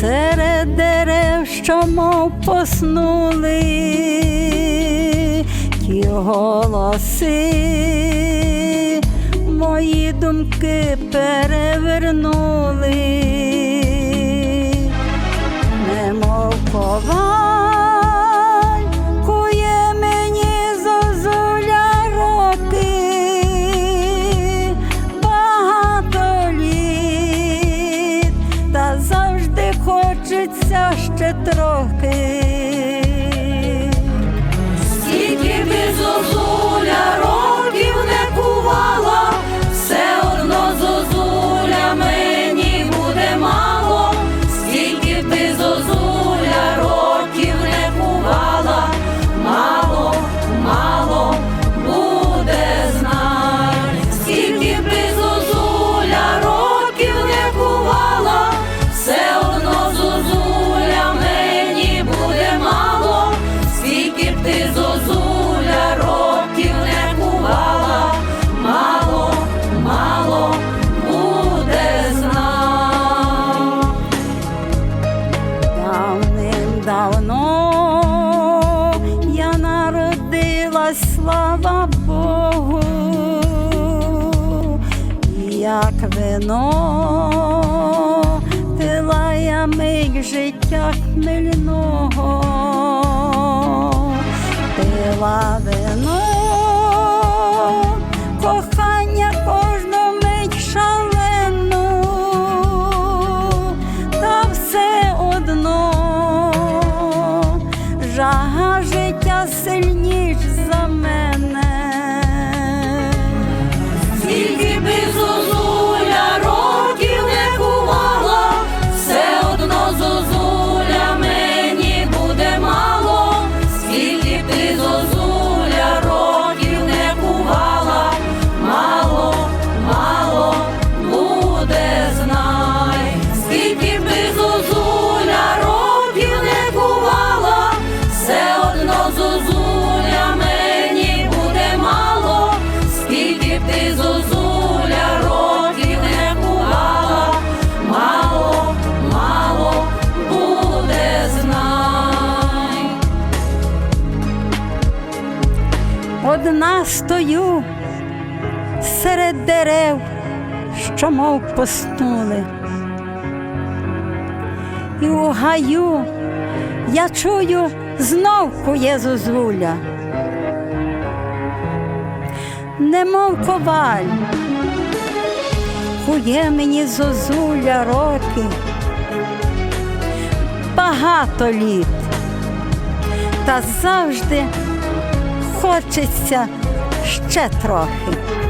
серед дерев, що мов поснули, ті голоси, мої думки перевернули, хочеться ще трохи. Народилась, слава Богу, як вино пила я миг життя хмельного, пила вино, кохання кожну мить шалену, та все одно жага життя сильніш стою серед дерев, що мов поснули. І у гаю я чую знов кує зозуля. Немов коваль, кує мені зозуля роки, багато літ, та завжди хочеться ще трохи.